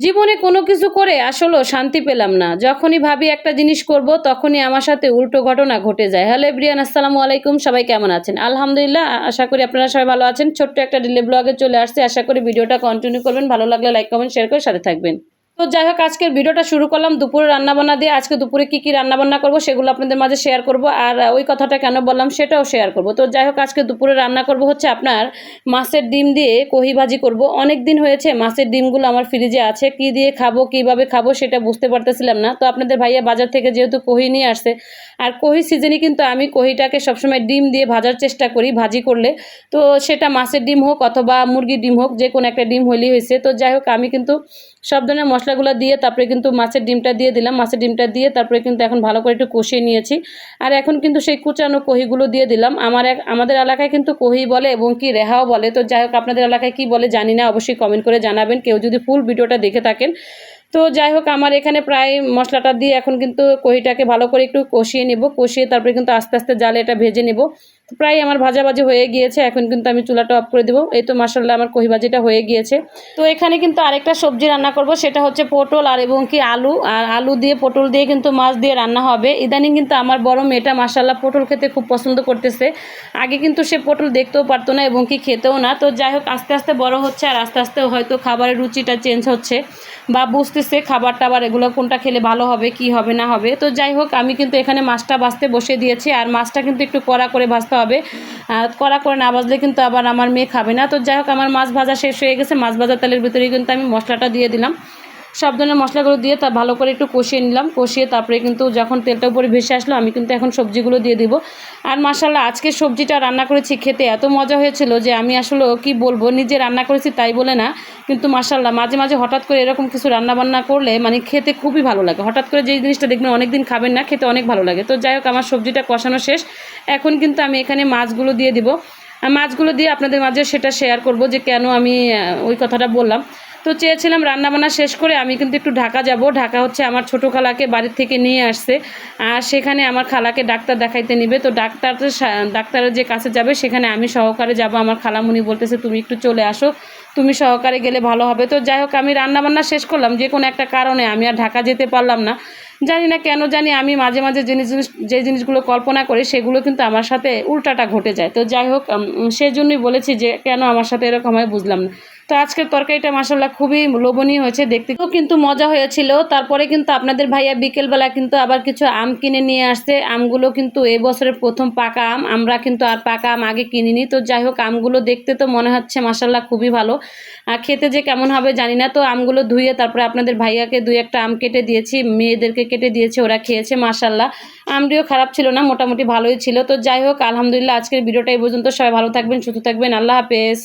জীবনে কোনো কিছু করে আসলেও শান্তি পেলাম না। যখনই ভাবি একটা জিনিস করব, তখনই আমার সাথে উল্টো ঘটনা ঘটে যায়। হ্যালো এভরিয়ান আসসালামু আলাইকুম, সবাই কেমন আছেন? আলহামদুলিল্লাহ আশা করি আপনারা সবাই ভালো আছেন। ছোট্ট একটা ডিলে ব্লগে চলে আসছে। আশা করি ভিডিওটা কন্টিনিউ করবেন। ভালো লাগলে লাইক কমেন্ট শেয়ার করে সাথে থাকবেন। তো যাই হোক, আজকের ভিডিওটা শুরু করলাম। দুপুরে রান্নাবান্না দিয়ে আজকে দুপুরে কী কী রান্নাবান্না করব সেগুলো আপনাদের মাঝে শেয়ার করব। আর ওই কথাটা কেন বললাম সেটাও শেয়ার করব। তো যাই হোক, আজকে দুপুরে রান্না করব হচ্ছে আপনার মাছের ডিম দিয়ে কহি ভাজি করব। অনেক দিন হয়েছে মাছের ডিমগুলো আমার ফ্রিজে আছে। কি দিয়ে খাব, কীভাবে খাব সেটা বুঝতে পারতেছিলাম না। তো আপনাদের ভাইয়া বাজার থেকে যেহেতু কহি নিয়ে আসছে, আর কহি সিজনে কিন্তু আমি কহিটাকে সবসময় ডিম দিয়ে ভাজার চেষ্টা করি ভাজি করলে। তো সেটা মাছের ডিম হোক অথবা মুরগির ডিম হোক যে কোনো একটা ডিম হলেই হয়েছে। তো যাই হোক, আমি কিন্তু সব ধরনের মশলাগুলো দিয়ে তারপরে কিন্তু মাছের ডিমটা দিয়ে দিলাম, মাছের ডিমটা দিয়ে তারপরে কিন্তু এখন ভালো করে একটু কষিয়ে নিয়েছি। আর এখন কিন্তু সেই কুচানো কহিগুলো দিয়ে দিলাম। আমার এক, আমাদের এলাকায় কিন্তু কহি বলে এবং কি রেহাও বলে। তো যাই হোক, আপনাদের এলাকায় কি বলে জানি না, অবশ্যই কমেন্ট করে জানাবেন। কেউ যদি ফুল ভিডিওটা দেখে থাকেন তো যাই হোক, আমার এখানে প্রায় মশলাটা দিয়ে এখন কিন্তু কহিটাকে ভালো করে একটু কষিয়ে নেব। কষিয়ে তারপরে কিন্তু আস্তে আস্তে জালে এটা ভেজে নেব। প্রায় আমার ভাজাভাজি হয়ে গিয়েছে, এখন কিন্তু আমি চুলাটা অফ করে দেবো। এই তো মাসাল্লাহ আমার কহি ভাজিটা হয়ে গিয়েছে। তো এখানে কিন্তু আরেকটা সবজি রান্না করব, সেটা হচ্ছে পটল আর এবং কি আলু। আর আলু দিয়ে, পটল দিয়ে কিন্তু মাছ দিয়ে রান্না হবে। ইদানিং কিন্তু আমার বড় মেয়েটা মাসাল্লাহ পটল খেতে খুব পছন্দ করতেছে। আগে কিন্তু সে পটল দেখতেও পারতো না এবং কি খেতেও না। তো যাই হোক, আস্তে আস্তে বড় হচ্ছে আর আস্তে আস্তে হয়তো খাবারের রুচিটা চেঞ্জ হচ্ছে বা বুঝতেছে খাবার টাবার এগুলো কোনটা খেলে ভালো হবে, কি হবে, না হবে। তো যাই হোক, আমি কিন্তু এখানে মাছটা ভাজতে বসে দিয়েছি আর মাছটা কিন্তু একটু কড়া করে ভাজতে হবে। কড়া করে না ভাজলে কিন্তু আবার আমার মেয়ে খাবে না। তো যাই হোক, আমার মাছ ভাজা শেষ হয়ে গেছে। মাছ ভাজা তেলের ভিতরে কিন্তু আমি মশলাটা দিয়ে দিলাম। সব ধরনের মশলাগুলো দিয়ে তা ভালো করে একটু কষিয়ে নিলাম। কষিয়ে তারপরে কিন্তু যখন তেলটা উপরে ভেসে আসলো, আমি কিন্তু এখন সবজিগুলো দিয়ে দিব। আর মাসাল্লাহ আজকে সবজিটা রান্না করেছি খেতে এত মজা হয়েছিল যে আমি আসলে কি বলব, নিজে রান্না করেছি তাই বলে না। কিন্তু মাসাল্লাহ মাঝে মাঝে হঠাৎ করে এরকম কিছু রান্না বান্না করলে মানে খেতে খুবই ভালো লাগে। হঠাৎ করে যেই জিনিসটা দেখবেন অনেক দিন খাবেন না, খেতে অনেক ভালো লাগে। তো যাই হোক, আমার সবজিটা কষানো শেষ। এখন কিন্তু আমি এখানে মাছগুলো দিয়ে দিব। মাছগুলো দিয়ে আপনাদের মাঝে সেটা শেয়ার করব যে কেন আমি ওই কথাটা বললাম। তো চেয়েছিলাম রান্নাবান্না শেষ করে আমি কিন্তু একটু ঢাকা যাব। ঢাকা হচ্ছে আমার ছোটো খালাকে বাড়ির থেকে নিয়ে আসছে। আর সেখানে আমার খালাকে ডাক্তার দেখাইতে নিবে। তো ডাক্তার ডাক্তারের যে কাছে যাবে সেখানে আমি সহকারে যাব। আমার খালামুনি বলতেছে তুমি একটু চলে আসো। তুমি সহকারে গেলে ভালো হবে। তো যাই হোক আমি রান্নাবান্না শেষ করলাম। যে কোনো একটা কারণে আমি আর ঢাকা যেতে পারলাম না। জানি না কেন জানি আমি মাঝে মাঝে জিনিস জিনিস যে জিনিসগুলো কল্পনা করি সেগুলো কিন্তু আমার সাথে উল্টাটা ঘটে যায়। তো যাই হোক উম, সেজন্যই বলেছি যে কেন আমার সাথে এরকম হয় বুঝলাম না। তো আজকের তরকারিটা মাসাল্লাহ খুবই লোভনীয় হয়েছে দেখতে। কিন্তু মজা হয়েছিল। তারপরে কিন্তু আপনাদের ভাইয়া বিকেলবেলা কিন্তু আবার কিছু আম কিনে নিয়ে আসছে। আমগুলো কিন্তু এই বছরের প্রথম পাকা আম। আমরা কিন্তু আর পাকা আম আগে কিনিনি। তো যাই হোক, আমগুলো দেখতে তো মনে হচ্ছে মাসাল্লাহ খুবই ভালো। আর খেতে যে কেমন হবে জানি না। তো আমগুলো ধুয়ে তারপরে আপনাদের ভাইয়াকে দুই একটা আম কেটে দিয়েছি। মেয়েদেরকে কেটে দিয়েছে, ওরা খেয়েছে মাসাল্লাহ আমটিও খারাপ ছিল না, মোটামুটি ভালোই ছিল। তো যাই হোক, আলহামদুলিল্লাহ আজকের ভিডিওটা এই পর্যন্ত। সবাই ভালো থাকবেন, সুস্থ থাকবেন। আল্লাহ হাফেজ।